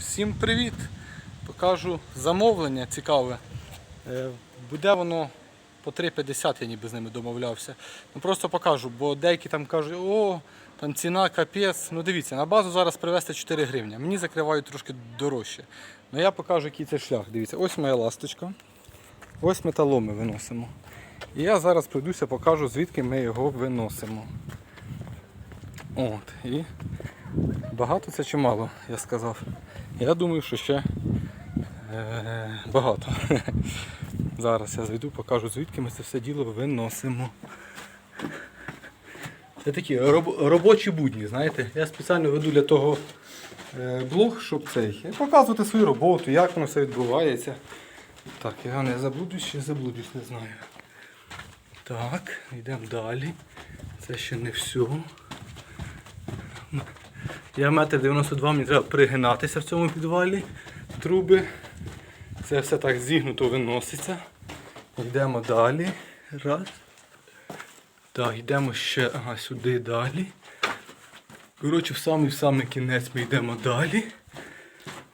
Всім привіт! Покажу замовлення цікаве. Е, Буде воно по 3,50, я ніби з ними домовлявся. Ну просто покажу, бо деякі там кажуть, о, там ціна капець. Ну дивіться, на базу зараз привезти 4 гривні. Мені закривають трошки дорожче. Ну я покажу, який це шлях. Дивіться, ось моя ласточка. Ось металоми виносимо. І я зараз пройдуся, покажу, звідки ми його виносимо. От, і багато це чи мало, я сказав. Я думаю, що ще е, багато. Зараз я зайду, покажу, звідки ми це все діло виносимо. Це такі роб- робочі будні, знаєте. Я спеціально веду для того е, блог, щоб цей показувати свою роботу, як воно все відбувається. Так, я не заблудюсь, чи заблудюсь, не знаю. Так, йдемо далі. Це ще не все. Я метр 92, мені треба пригинатися в цьому підвалі. Труби. Це все так зігнуто виноситься. Йдемо далі. Раз. Так, йдемо ще ага, сюди далі. Коротше, в самий в самий кінець ми йдемо далі.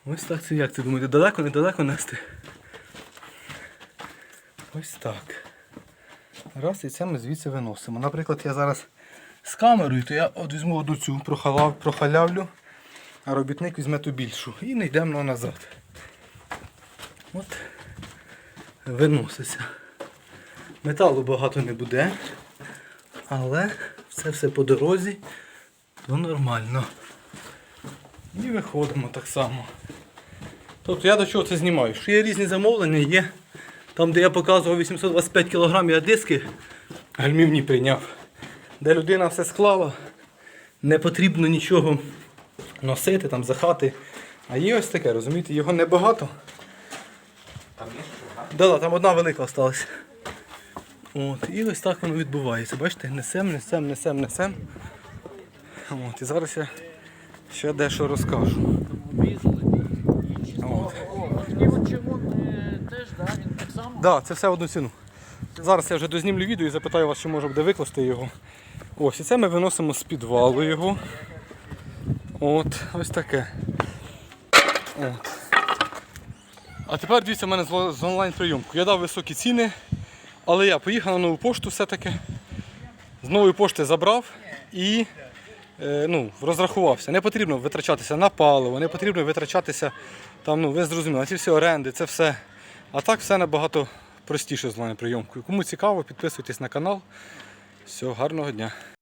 Ось так це як це думаєте? Далеко, недалеко нести? Ось так. Раз, і це ми звідси виносимо. Наприклад, я зараз з камерою, то я от візьму одну цю прохалав, прохалявлю, а робітник візьме ту більшу. І не йдемо назад. От виноситься. Металу багато не буде, але це все по дорозі, то нормально. І виходимо так само. Тобто я до чого це знімаю? Що є різні замовлення, є. Там, де я показував 825 кг, я диски гальмівні прийняв. Де людина все склала, не потрібно нічого носити, там, захати. А є ось таке, розумієте, його небагато. Там є? Да, да, там одна велика осталась. От, і ось так воно відбувається. Бачите, несем, несем, несем, несем. От, і зараз я ще дещо розкажу. От. І от чому е, теж, да, він так само. Це все в одну ціну. Зараз я вже дознімлю відео і запитаю вас, чи може буде викласти його. Ось, і це ми виносимо з підвалу його. От, ось таке. От. А тепер дивіться в мене з з онлайн-прийомку. Я дав високі ціни, але я поїхав на нову пошту все-таки. З нової пошти забрав і е, ну, розрахувався. Не потрібно витрачатися на паливо, не потрібно витрачатися, там, ну, ви зрозуміли, ці всі оренди, це все. А так все набагато простіше з вами прийомкою. Кому цікаво, підписуйтесь на канал. Всього гарного дня.